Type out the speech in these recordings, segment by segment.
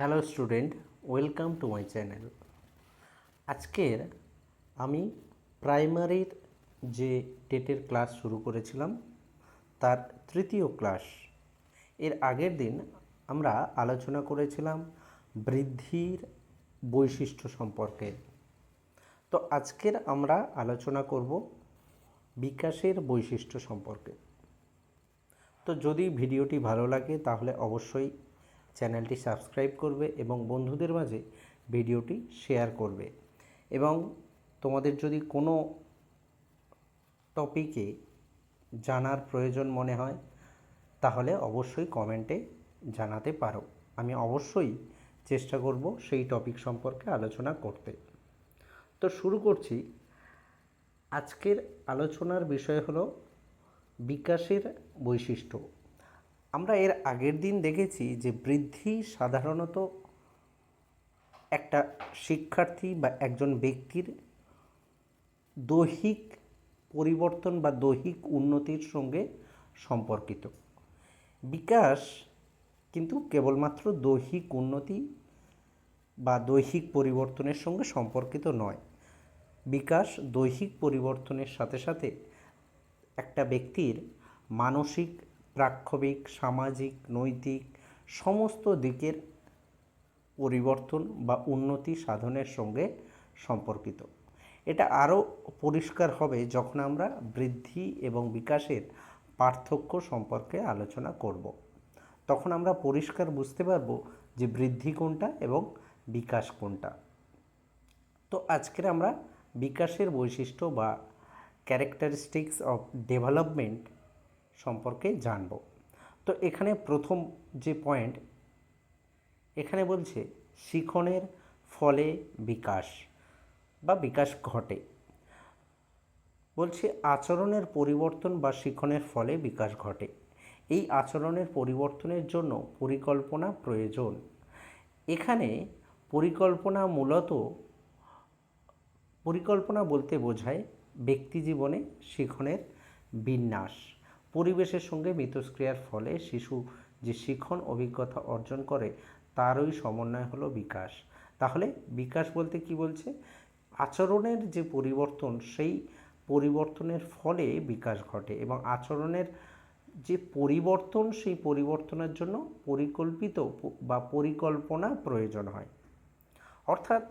Hello student, welcome to my channel. আজকের আমি প্রাইমারির যে টেটের ক্লাস শুরু করেছিলাম, তার তৃতীয় ক্লাস। এর আগের দিন আমরা আলোচনা করেছিলাম বৃদ্ধির বৈশিষ্ট্য সম্পর্কে। তো আজকের আমরা আলোচনা করব বিকাশের বৈশিষ্ট্য সম্পর্কে। তো যদি ভিডিওটি ভালো লাগে, তাহলে অবশ্যই চ্যানেলটি সাবস্ক্রাইব করবে এবং বন্ধুদের মাঝে ভিডিওটি শেয়ার করবে। এবং তোমাদের যদি কোনো টপিকে জানার প্রয়োজন মনে হয়, তাহলে অবশ্যই কমেন্টে জানাতে পারো। আমি অবশ্যই চেষ্টা করব সেই টপিক সম্পর্কে আলোচনা করতে। তো শুরু করছি। আজকের আলোচনার বিষয় হলো বিকাশের বৈশিষ্ট্য। আমরা এর আগের দিন দেখেছি যে বৃদ্ধি সাধারণত একটা শিক্ষার্থী বা একজন ব্যক্তির দৈহিক পরিবর্তন বা দৈহিক উন্নতির সঙ্গে সম্পর্কিত। বিকাশ কিন্তু কেবলমাত্র দৈহিক উন্নতি বা দৈহিক পরিবর্তনের সঙ্গে সম্পর্কিত নয়। বিকাশ দৈহিক পরিবর্তনের সাথে সাথে একটা ব্যক্তির মানসিক প্রাক্ষবিক, সামাজিক, নৈতিক সমস্ত দিকের পরিবর্তন বা উন্নতি সাধনের সঙ্গে সম্পর্কিত। এটা আরও পরিষ্কার হবে যখন আমরা বৃদ্ধি এবং বিকাশের পার্থক্য সম্পর্কে আলোচনা করব। তখন আমরা পরিষ্কার বুঝতে পারব যে বৃদ্ধি কোনটা এবং বিকাশ কোনটা। তো আজকের আমরা বিকাশের বৈশিষ্ট্য বা ক্যারেক্টারিস্টিক্স অফ ডেভেলপমেন্ট সম্পর্কে জানব। তো এখানে প্রথম যে পয়েন্ট এখানে বলছে শিখনের ফলে বিকাশ বা বিকাশ ঘটে। বলছে আচরণের পরিবর্তন বা শিখনের ফলে বিকাশ ঘটে। এই আচরণের পরিবর্তনের জন্য পরিকল্পনা প্রয়োজন। এখানে পরিকল্পনা মূলত, পরিকল্পনা বলতে বোঝায় ব্যক্তি জীবনে শিখনের বিন্যাস। পরিবেশের সঙ্গে মিথস্ক্রিয়ার ফলে শিশু যে শিখন অভিজ্ঞতা অর্জন করে, তারই সমন্বয় হলো বিকাশ। তাহলে বিকাশ বলতে কি বলছে? আচরণের যে পরিবর্তন, সেই পরিবর্তনের ফলে বিকাশ ঘটে এবং আচরণের যে পরিবর্তন, সেই পরিবর্তনের জন্য পরিকল্পিত বা পরিকল্পনা প্রয়োজন হয়। অর্থাৎ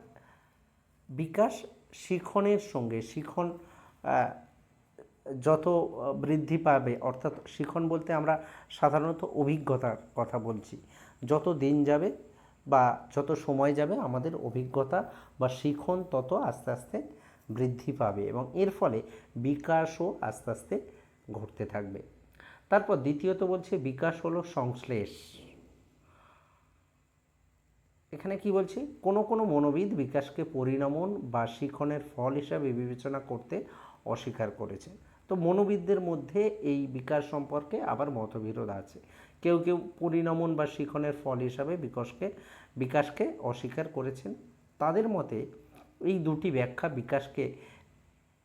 বিকাশ শিখনের সঙ্গে, শিখন যত বৃদ্ধি পাবে, অর্থাৎ শিখন বলতে আমরা সাধারণত অভিজ্ঞতার কথা বলছি। যত দিন যাবে বা যত সময় যাবে, আমাদের অভিজ্ঞতা বা শিখন তত আস্তে আস্তে বৃদ্ধি পাবে এবং এর ফলে বিকাশও আস্তে আস্তে ঘটতে থাকবে। তারপর দ্বিতীয়ত বলছে, বিকাশ হলো সংশ্লেষ। এখানে কি বলছি? কোনো কোনো মনোবিদ বিকাশকে পরিণমন বা শিখনের ফল হিসাবে বিবেচনা করতে অস্বীকার করেছে। তো মনোবিদদের মধ্যে এই বিকাশ সম্পর্কে আবার মতবিরোধ আছে। কেউ কেউ পরিণমন বা শিখনের ফল হিসাবে বিকাশকে বিকাশকে অস্বীকার করেছেন। তাদের মতে এই দুটি ব্যাখ্যা বিকাশকে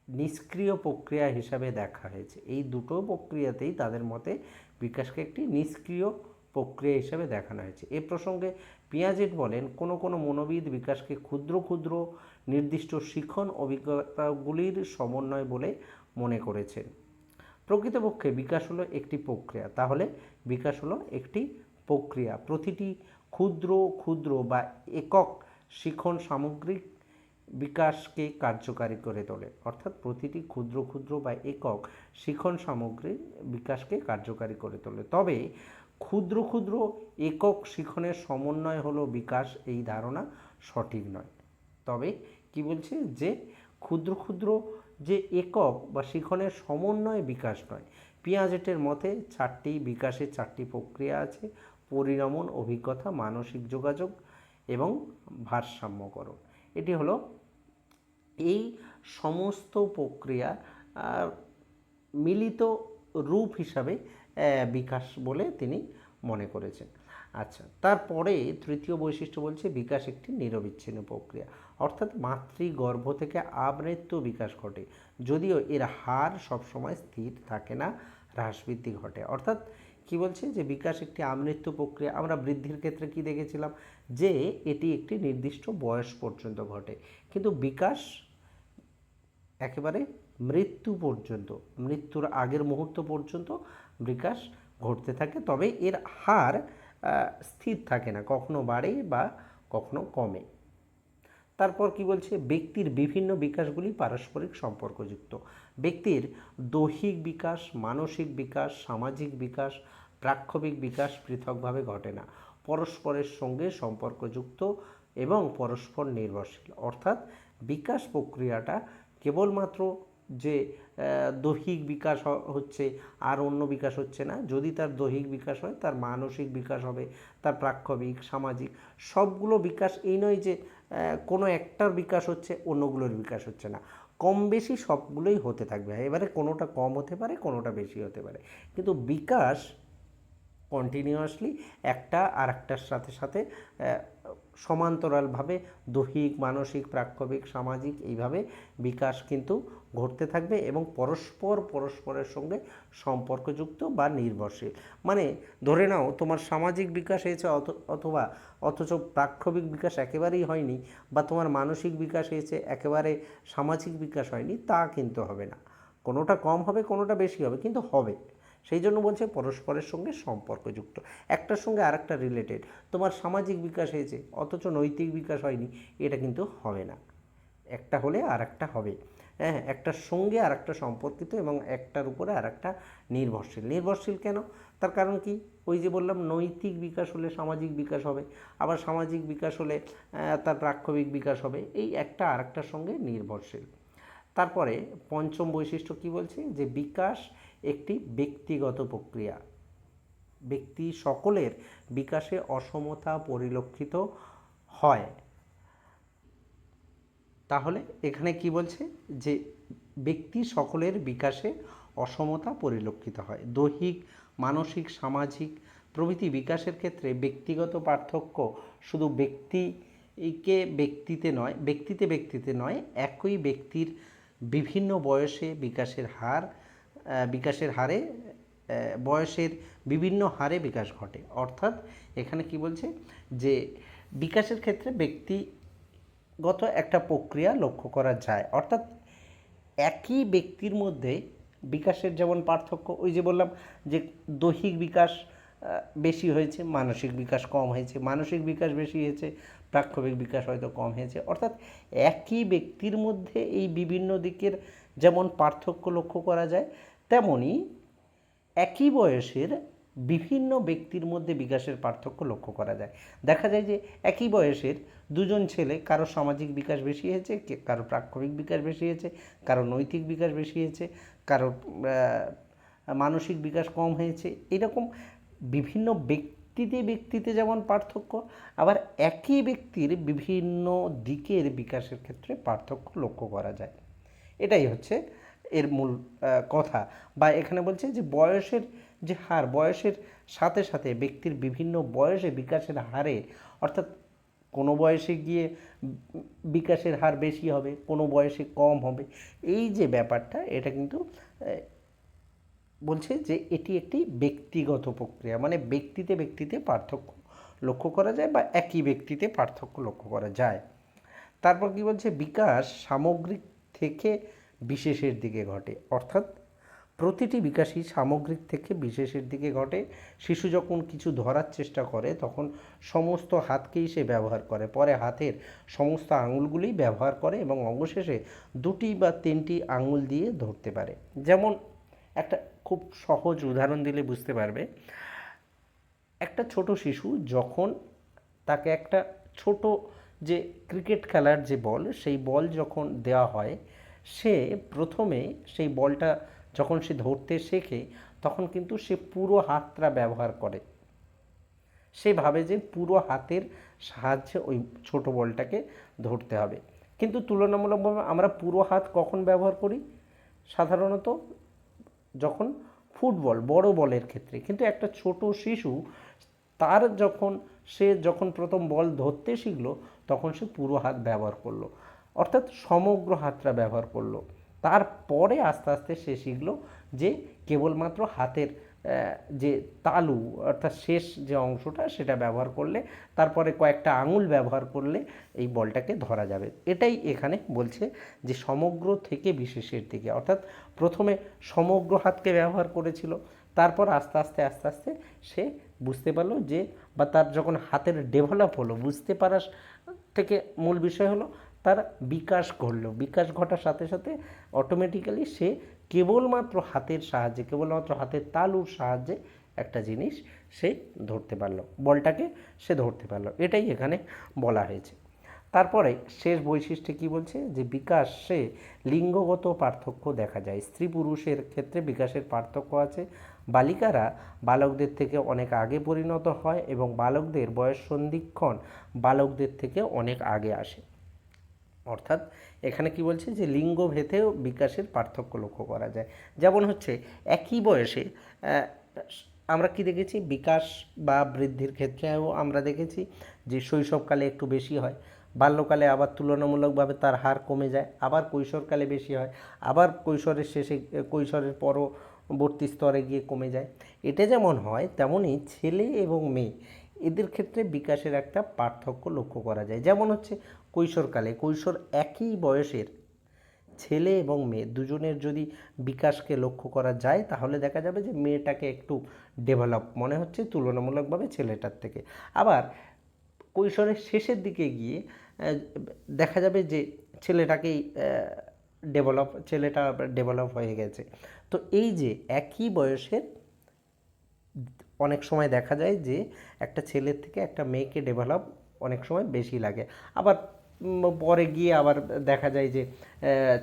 নিষ্ক্রিয় প্রক্রিয়া হিসাবে দেখা হয়েছে। এই দুটো প্রক্রিয়াতেই তাদের মতে বিকাশকে একটি নিষ্ক্রিয় প্রক্রিয়া হিসাবে দেখানো হয়েছে। এ প্রসঙ্গে পিয়াজেট বলেন, কোনো কোনো মনোবিদ বিকাশকে ক্ষুদ্র ক্ষুদ্র নির্দিষ্ট শিখন অভিজ্ঞতাগুলির সমন্বয় বলে মনে করেছেন প্রকৃতপক্ষে বিকাশ হলো একটি প্রক্রিয়া। তাহলে বিকাশ হলো একটি প্রক্রিয়া। প্রতিটি ক্ষুদ্র ক্ষুদ্র বা একক শিখন সামগ্রিক বিকাশকে কার্যকারী করে তোলে। অর্থাৎ প্রতিটি ক্ষুদ্র ক্ষুদ্র বা একক শিখন সামগ্রী বিকাশকে কার্যকারী করে তোলে। তবে ক্ষুদ্র ক্ষুদ্র একক শিখনের সমন্বয় হলো বিকাশ। এই ধারণা সঠিক নয়। তবে কি বলছে? যে ক্ষুদ্র ক্ষুদ্র যে একক বা শিখনের সমন্বয় বিকাশ নয়। পিয়াজেটের মতে চারটি বিকাশের চারটি প্রক্রিয়া আছে, পরিণমন, অভিজ্ঞতা, মানসিক যোগাযোগ এবং ভারসাম্যকরণ। এটি হলো এই সমস্ত প্রক্রিয়া মিলিত রূপ হিসাবে বিকাশ বলে তিনি মনে করেছেন। আচ্ছা তারপরে তৃতীয় বৈশিষ্ট্য বলছে বিকাশ একটি নিরবিচ্ছিন্ন প্রক্রিয়া। অর্থাৎ মাতৃগর্ভ থেকে আবৃত্ত বিকাশ ঘটে। যদিও এর হার সবসময় স্থির থাকে না হ্রাস বৃদ্ধি ঘটে। অর্থাৎ কি বলছে? যে বিকাশ একটি আমৃত্যু প্রক্রিয়া। আমরা বৃদ্ধির ক্ষেত্রে কি দেখেছিলাম? যে এটি একটি নির্দিষ্ট বয়স পর্যন্ত ঘটে। কিন্তু বিকাশ একেবারে মৃত্যু পর্যন্ত, মৃত্যুর আগের মুহূর্ত পর্যন্ত বিকাশ ঘটতে থাকে। তবে এর হার স্থির থাকে না, কখনো বাড়ে বা কখনো কমে। তারপর কি বলছে? ব্যক্তির বিভিন্ন বিকাশগুলি পারস্পরিক সম্পর্কযুক্ত। ব্যক্তির দৈহিক বিকাশ, মানসিক বিকাশ, সামাজিক বিকাশ, প্রাক্ষবিক বিকাশ পৃথকভাবে ঘটে না। পরস্পরের সঙ্গে সম্পর্কযুক্ত এবং পরস্পর নির্ভরশীল। অর্থাৎ বিকাশ প্রক্রিয়াটা কেবলমাত্র যে দৈহিক বিকাশ হচ্ছে আর অন্য বিকাশ হচ্ছে না। যদি তার দৈহিক বিকাশ হয়, তার মানসিক বিকাশ হবে, তার প্রাক্ষবিক, সামাজিক সবগুলো বিকাশ এই নয় যে কোনো একটার বিকাশ হচ্ছে, অন্যগুলোর বিকাশ হচ্ছে না। কম বেশি সবগুলোই হতে থাকবে। এবারে কোনোটা কম হতে পারে, কোনোটা বেশি হতে পারে। কিন্তু বিকাশ কন্টিনিউয়াসলি একটা আর একটার সাথে সাথে সমান্তরালভাবে দৈহিক, মানসিক প্রাক্ষবিক সামাজিক এইভাবে বিকাশ কিন্তু ঘটতে থাকবে এবং পরস্পর পরস্পরের সঙ্গে সম্পর্কযুক্ত বা নির্ভরশীল। মানে ধরে নাও তোমার সামাজিক বিকাশ হয়েছে অথ- অথবা অথচ প্রাক্ষবিক বিকাশ একেবারেই হয়নি বা তোমার মানসিক বিকাশ হয়েছে একেবারে সামাজিক বিকাশ হয়নি, তা কিন্তু হবে না। কোনোটা কম হবে, কোনোটা বেশি হবে, কিন্তু হবে। সেই জন্য বলছে পরস্পরের সঙ্গে সম্পর্কযুক্ত। একটার সঙ্গে আর একটা রিলেটেড তোমার সামাজিক বিকাশ হয়েছে, অথচ নৈতিক বিকাশ হয়নি, এটা কিন্তু হবে না। একটা হলে আর একটা হবে। হ্যাঁ একটার সঙ্গে আর একটা সম্পর্কিত এবং একটার উপরে আর একটা নির্ভরশীল। নির্ভরশীল কেন? তার কারণ কি? ওই যে বললাম, নৈতিক বিকাশ হলে সামাজিক বিকাশ হবে, আবার সামাজিক বিকাশ হলে তার প্রাক্ষবিক বিকাশ হবে। এই একটা আর একটার সঙ্গে নির্ভরশীল। তারপরে পঞ্চম বৈশিষ্ট্য কি বলছে? যে বিকাশ একটি ব্যক্তিগত প্রক্রিয়া। ব্যক্তি সকলের বিকাশে অসমতা পরিলক্ষিত হয়। তাহলে এখানে কি বলছে? যে ব্যক্তি সকলের বিকাশে অসমতা পরিলক্ষিত হয়। দৈহিক, মানসিক, সামাজিক প্রভৃতি বিকাশের ক্ষেত্রে ব্যক্তিগত পার্থক্য শুধু ব্যক্তিকে ব্যক্তিতে নয়, ব্যক্তিতে ব্যক্তিতে নয়, একই ব্যক্তির বিভিন্ন বয়সে বিকাশের হার বিকাশের হারে বয়সের বিভিন্ন হারে বিকাশ ঘটে। অর্থাৎ এখানে কি বলছে? যে বিকাশের ক্ষেত্রে ব্যক্তি গত একটা প্রক্রিয়া লক্ষ্য করা যায়। অর্থাৎ একই ব্যক্তির মধ্যে বিকাশের যেমন পার্থক্য, ওই যে বললাম যে দৈহিক বিকাশ বেশি হয়েছে, মানসিক বিকাশ কম হয়েছে, মানসিক বিকাশ বেশি হয়েছে, প্রাক্ষবিক বিকাশ হয়তো কম হয়েছে। অর্থাৎ একই ব্যক্তির মধ্যে এই বিভিন্ন দিকের যেমন পার্থক্য লক্ষ্য করা যায় তেমনি একই বয়সের বিভিন্ন ব্যক্তির মধ্যে বিকাশের পার্থক্য লক্ষ্য করা যায়। দেখা যায় যে একই বয়সের দুজন ছেলে কারও সামাজিক বিকাশ বেশি হয়েছে কারও প্রাক্ষবিক বিকাশ বেশি হয়েছে, কারও নৈতিক বিকাশ বেশি হয়েছে, কারও মানসিক বিকাশ কম হয়েছে। এরকম বিভিন্ন ব্যক্তিতে ব্যক্তিতে যেমন পার্থক্য, আবার একই ব্যক্তির বিভিন্ন দিকের বিকাশের ক্ষেত্রে পার্থক্য লক্ষ্য করা যায়। এটাই হচ্ছে এর মূল কথা বা এখানে বলছে যে বয়সের যে হার, বয়সের সাথে সাথে ব্যক্তির বিভিন্ন বয়সে বিকাশের হারে, অর্থাৎ কোনো বয়সে গিয়ে বিকাশের হার বেশি হবে, কোনো বয়সে কম হবে, এই যে ব্যাপারটা, এটা কিন্তু বলছে যে এটি একটি ব্যক্তিগত প্রক্রিয়া মানে ব্যক্তিতে ব্যক্তিতে পার্থক্য লক্ষ্য করা যায় বা একই ব্যক্তিতে পার্থক্য লক্ষ্য করা যায়। তারপর কি বলছে? বিকাশ সামগ্রিক থেকে বিশেষের দিকে ঘটে। অর্থাৎ প্রতিটি বিকাশই সামগ্রিক থেকে বিশেষের দিকে ঘটে। শিশু যখন কিছু ধরার চেষ্টা করে, তখন সমস্ত হাতকেই সে ব্যবহার করে। পরে হাতের সমস্ত আঙুলগুলি ব্যবহার করে এবং অবশেষে দুটি বা তিনটি আঙুল দিয়ে ধরতে পারে। যেমন একটা খুব সহজ উদাহরণ দিলে বুঝতে পারবে। একটা ছোট শিশু যখন তাকে একটা ছোট যে ক্রিকেট খেলার যে বল, সেই বল যখন দেওয়া হয় সে প্রথমে সেই বলটা যখন সে ধরতে শেখে, তখন কিন্তু সে পুরো হাতটা ব্যবহার করে। সে ভাবে যে পুরো হাতের সাহায্যে ওই ছোট বলটাকে ধরতে হবে। কিন্তু তুলনামূলকভাবে আমরা পুরো হাত কখন ব্যবহার করি? সাধারণত যখন ফুটবল, বড় বলের ক্ষেত্রে। কিন্তু একটা ছোট শিশু তার যখন, সে যখন প্রথম বল ধরতে শিখলো, তখন সে পুরো হাত ব্যবহার করল। অর্থাৎ সমগ্র হাতটা ব্যবহার করল। তারপরে আস্তে আস্তে সে শিখলো যে কেবলমাত্র হাতের যে তালু অর্থাৎ শেষ যে অংশটা সেটা ব্যবহার করলে, তারপরে কয়েকটা আঙুল ব্যবহার করলে এই বলটাকে ধরা যাবে। এটাই এখানে বলছে যে সমগ্র থেকে বিশেষের দিকে। অর্থাৎ প্রথমে সমগ্র হাতকে ব্যবহার করেছিল, তারপর আস্তে আস্তে আস্তে আস্তে সে বুঝতে পারল যে, বা তার যখন হাতের ডেভেলপ হলো, বুঝতে পারার থেকে মূল বিষয় হলো তার বিকাশ ঘটলো। বিকাশ ঘটার সাথে সাথে অটোমেটিক্যালি সে কেবলমাত্র হাতের সাহায্যে, কেবলমাত্র হাতের তালুর সাহায্যে একটা জিনিস সে ধরতে পারল। বলটাকে সে ধরতে পারল। এটাই এখানে বলা হয়েছে। তারপরে শেষ বৈশিষ্ট্যে কি বলছে? যে বিকাশে লিঙ্গগত পার্থক্য দেখা যায়। স্ত্রী পুরুষের ক্ষেত্রে বিকাশের পার্থক্য আছে। বালিকারা বালকদের থেকে অনেক আগে পরিণত হয় এবং বালকদের বয়স সন্ধিক্ষণ বালকদের থেকে অনেক আগে আসে। অর্থাৎ এখানে কি বলছে যে লিঙ্গ ভেদেও বিকাশের পার্থক্য লক্ষ্য করা যায়। যেমন হচ্ছে একই বয়সে আমরা কি দেখেছি? বিকাশ বা বৃদ্ধির ক্ষেত্রেও আমরা দেখেছি যে শৈশবকালে একটু বেশি হয়, বাল্যকালে আবার তুলনামূলকভাবে তার হার কমে যায়, আবার কৈশোরকালে বেশি হয়, আবার কৈশোরের শেষে, কৈশোরের পরবর্তী স্তরে গিয়ে কমে যায়। এটা যেমন হয় তেমনই ছেলে এবং মেয়ে, এদের ক্ষেত্রে বিকাশের একটা পার্থক্য লক্ষ্য করা যায়। যেমন হচ্ছে কৈশোরকালে কৈশোর একই বয়সের ছেলে এবং মেয়ে, দুজনের যদি বিকাশকে লক্ষ্য করা যায়, তাহলে দেখা যাবে যে মেয়েটাকে একটু ডেভেলপ মনে হচ্ছে তুলনামূলকভাবে ছেলেটার থেকে। আবার কৈশোরের শেষের দিকে গিয়ে দেখা যাবে যে ছেলেটাকেই ডেভেলপ ছেলেটা ডেভেলপ হয়ে গেছে। তো এই যে একই বয়সের, অনেক সময় দেখা যায় যে একটা ছেলের থেকে একটা মেয়েকে ডেভেলপ অনেক সময় বেশি লাগে। আবার পরে গিয়ে আবার দেখা যায় যে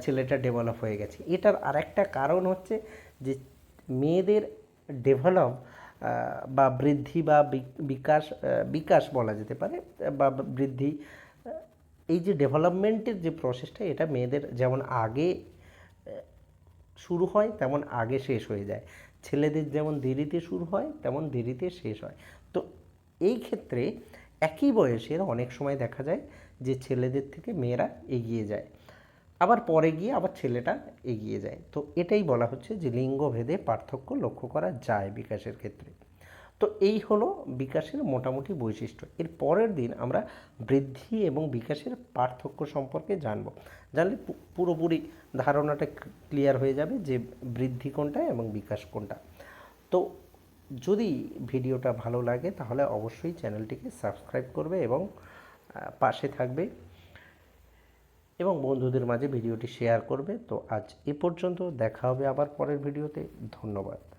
ছেলেটা ডেভেলপ হয়ে গেছে। এটার আরেকটা কারণ হচ্ছে যে, মেয়েদের ডেভেলপ বা বৃদ্ধি বা বিকাশ বিকাশ বলা যেতে পারে, বা বৃদ্ধি এই যে ডেভেলপমেন্টের যে প্রসেসটা এটা মেয়েদের যেমন আগে শুরু হয়, তেমন আগে শেষ হয়ে যায়। ছেলেদের যেমন দেরিতে শুরু হয়, তেমন দেরিতে শেষ হয়। তো এই ক্ষেত্রে একই বয়সের অনেক সময় দেখা যায় যে ছেলেদের থেকে মেয়েরা এগিয়ে যায়। আবার পরে গিয়ে আবার ছেলেটা এগিয়ে যায়। তো এটাই বলা হচ্ছে যে লিঙ্গভেদে পার্থক্য লক্ষ্য করা যায় বিকাশের ক্ষেত্রে। তো এই হলো বিকাশের মোটামুটি বৈশিষ্ট্য। এর পরের দিন আমরা বৃদ্ধি এবং বিকাশের পার্থক্য সম্পর্কে জানব। জানলে পুরোপুরি ধারণাটা ক্লিয়ার হয়ে যাবে যে বৃদ্ধি কোনটা এবং বিকাশ কোনটা। তো যদি ভিডিওটা ভালো লাগে, তাহলে অবশ্যই চ্যানেলটিকে সাবস্ক্রাইব করবে এবং পাশে থাকবে। এবং বন্ধুদের মাঝে ভিডিওটি শেয়ার করবে। তো আজ এ পর্যন্ত দেখা হবে আবার পরের ভিডিওতে। ধন্যবাদ।